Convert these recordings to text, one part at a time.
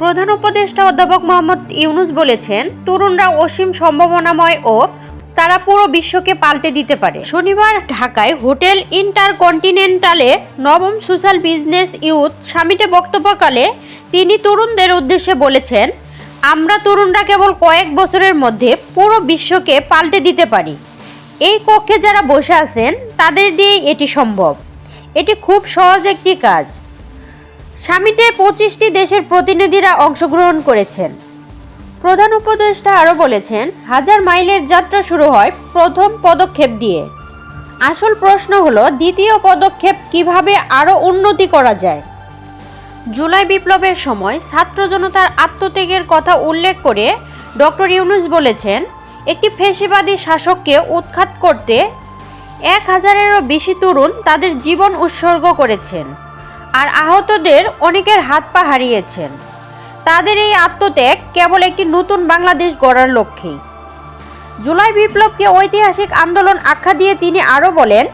প্রধান উপদেষ্টা অধ্যাপক মোহাম্মদ ইউনুস বলেছেন, তরুণরা অসীম সম্ভাবনাময় ও তারা পুরো বিশ্বকে পাল্টে দিতে পারে। শনিবার ঢাকায় হোটেল ইন্টারকন্টিনেন্টালে নবম সোশ্যাল বিজনেস ইউথ সামিটে বক্তব্যকালে তিনি তরুণদের উদ্দেশ্যে বলেছেন, আমরা তরুণরা কেবল কয়েক বছরের মধ্যে পুরো বিশ্বকে পাল্টে দিতে পারি। এই কক্ষে যারা বসে আছেন, তাদের দিয়েই এটি সম্ভব। এটি খুব সহজ একটি কাজ। সামিটে পঁচিশটি দেশের প্রতিনিধিরা অংশগ্রহণ করেছেন। প্রধান উপদেষ্টা আরও বলেছেন, হাজার মাইলের যাত্রা শুরু হয় প্রথম পদক্ষেপ দিয়ে। আসল প্রশ্ন হলো, দ্বিতীয় পদক্ষেপ কীভাবে আরও উন্নতি করা যায়? জুলাই বিপ্লবের সময় ছাত্র জনতার আত্মত্যাগের কথা উল্লেখ করে ডক্টর ইউনুস বলেছেন, একটি ফেসিবাদী শাসককে উৎখাত করতে এক হাজারেরও বেশি তরুণ তাদের জীবন উৎসর্গ করেছেন। আর আহতদের অনেকের হাত পা হারিয়েছেন। তাদের এই আত্মত্যাগ কেবল একটি নতুন বাংলাদেশ গড়ার লক্ষ্যেই। জুলাই বিপ্লবকে ঐতিহাসিক আন্দোলন আখ্যা দিয়ে তিনি আরও বলেন,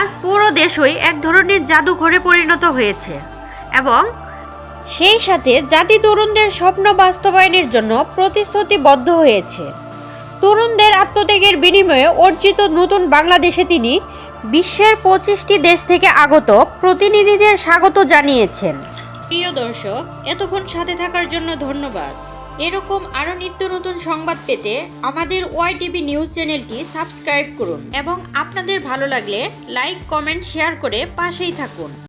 আজ পুরো দেশই এক ধরনের জাদুঘরে পরিণত হয়েছে এবং সেই সাথে জাতি তরুণদের স্বপ্ন বাস্তবায়নের জন্য প্রতিশ্রুতিবদ্ধ হয়েছে। তরুণদের আত্মত্যাগের বিনিময়ে অর্জিত নতুন বাংলাদেশে তিনি বিশ্বের পঁচিশটি দেশ থেকে আগত প্রতিনিধিদের স্বাগত জানিয়েছেন। প্রিয় দর্শক, এতক্ষণ সাথে থাকার জন্য ধন্যবাদ। এরকম আরও নিত্য নতুন সংবাদ পেতে আমাদের ওয়াই টিভি নিউজ চ্যানেলটি সাবস্ক্রাইব করুন এবং আপনাদের ভালো লাগলে লাইক, কমেন্ট, শেয়ার করে পাশেই থাকুন।